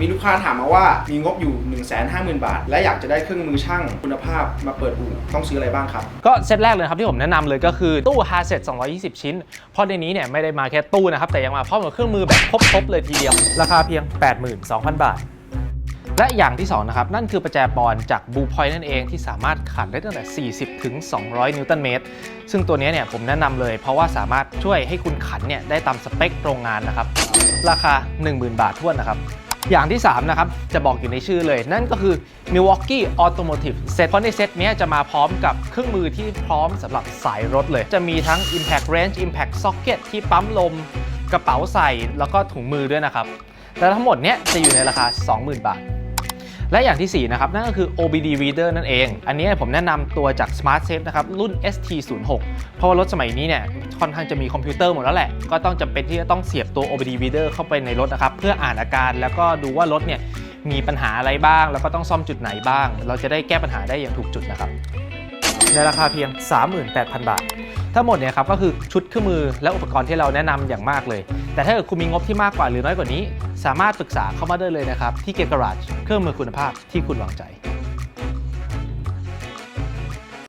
มีลูกค้าถามมาว่ามีงบอยู่ 1 5 0 0 0 0 บาท และอยากจะได้เครื่องมือช่างคุณภาพมาเปิดอู่ต้องซื้ออะไรบ้างครับ ก็เซตแรกเลยครับที่ผมแนะนำเลยก็คือตู้ h a r s e t 220 ชิ้น เพราะในนี้เนี่ยไม่ได้มาแค่ตู้นะครับ แต่ยังมาพร้อมกับเครื่องมือแบบครบๆเลยทีเดียว ราคาเพียง 82,000 บาทและอย่างที่2นะครับ นั่นคือประแจปอนจากบูพอยนั่นเองที่สามารถขันได้ตั้งแต่ 40 ถึง 200 นิวตันเมตร ซึ่งตัวนี้เนี่ยผมแนะนำเลย เพราะว่าสามารถช่วยให้คุณขันเนี่ยได้ตามสเปคโรงงานนะครับ ราคา 10,000 บาททวนนะครับ อย่างที่ 3 นะครับ จะบอกอยู่ในชื่อเลย นั่นก็คือ Milwaukee Automotive Set เพราะในเซตนี้จะมาพร้อมกับเครื่องมือที่พร้อมสำหรับสายรถเลย จะมีทั้ง Impact Range Impact Socket ที่ปั๊มลม กระเป๋าใส่แล้วก็ถุงมือด้วยนะครับ และทั้งหมดเนี้ยจะอยู่ในราคา 20,000 บาท และอย่างทีสี่ 4 นะครับนั่นก็คือ OBD Reader นั่นเอง อันนี้ผมแนะนำตัวจาก Smart Safe นะครับรุ่น ST06 เพราะว่ารถสมัยนี้เนี่ยค่อนข้างจะมีคอมพิวเตอร์หมดแล้วแหละ ก็ต้องจำเป็นที่จะต้องเสียบตัว OBD Reader เข้าไปในรถนะครับเพื่ออ่านอาการแล้วก็ดูว่ารถเนี่ยมีปัญหาอะไรบ้าง แล้วก็ต้องซ่อมจุดไหนบ้าง เราจะได้แก้ปัญหาได้อย่างถูกจุดนะครับในราคาเพียง 38,000 บาท ทั้งหมดเนี่ยครับก็คือชุดเครื่องมือและอุปกรณ์ที่เราแนะนำอย่างมากเลย แต่ถ้าเกิดคุณมีงบที่มากกว่าหรือน้อยกว่านี้ สามารถปรึกษาเข้ามาได้เลยนะครับ ที่เก g การา e เครื่องมือคุณภาพที่คุณวางใจ